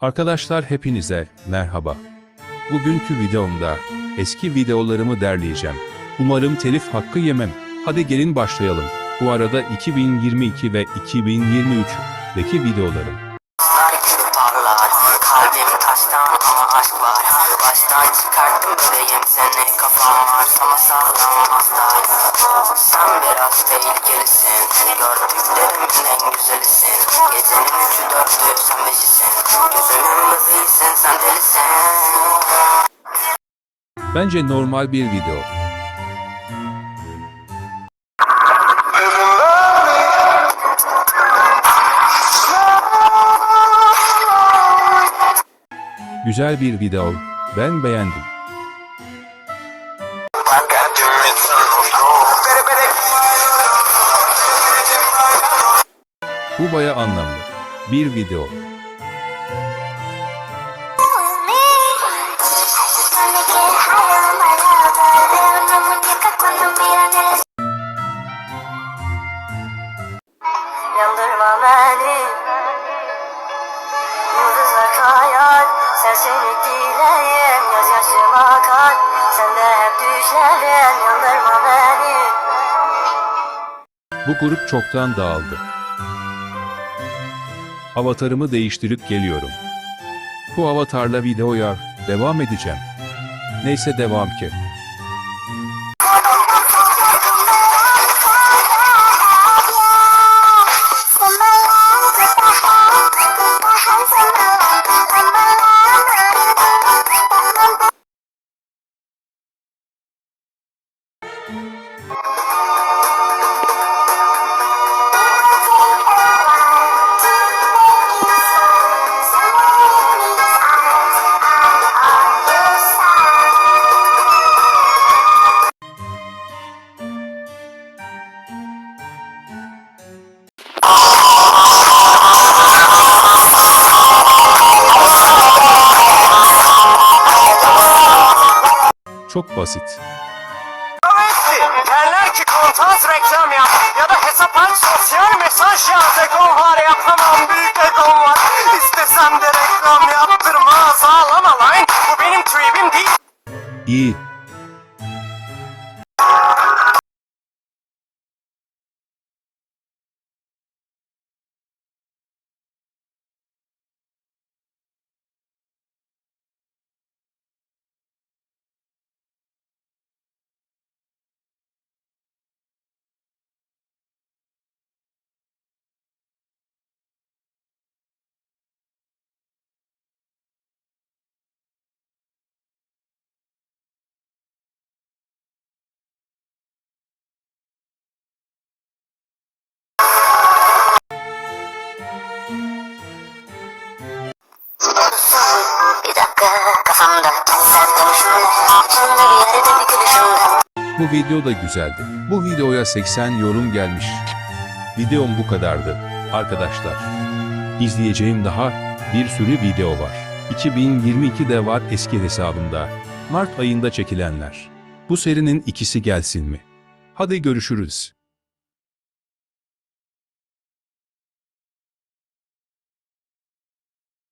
Arkadaşlar hepinize merhaba. Bugünkü videomda eski videolarımı derleyeceğim. Umarım telif hakkı yemem. Hadi gelin başlayalım. Bu arada 2022 ve 2023'deki videolarım. Gördüklerimin en güzelisin Gecenin üçü dörtü sen beşisin Bence normal bir video. Güzel bir video. Ben beğendim. Bu baya anlamlı. Bir video. Bu grup çoktan dağıldı. Avatarımı değiştirip geliyorum. Bu avatarla videoya devam edeceğim. Neyse devam ki. Çok basit. Derler ki kontaz reklam yap Ya da hesap aç sosyal mesaj yaz Egom var yapamam büyük Bu video da güzeldi. Bu videoya 80 yorum gelmiş. Videom bu kadardı. Arkadaşlar. İzleyeceğim daha bir sürü video var. 2022'de var eski hesabımda. Mart ayında çekilenler. Bu serinin ikisi gelsin mi? Hadi görüşürüz.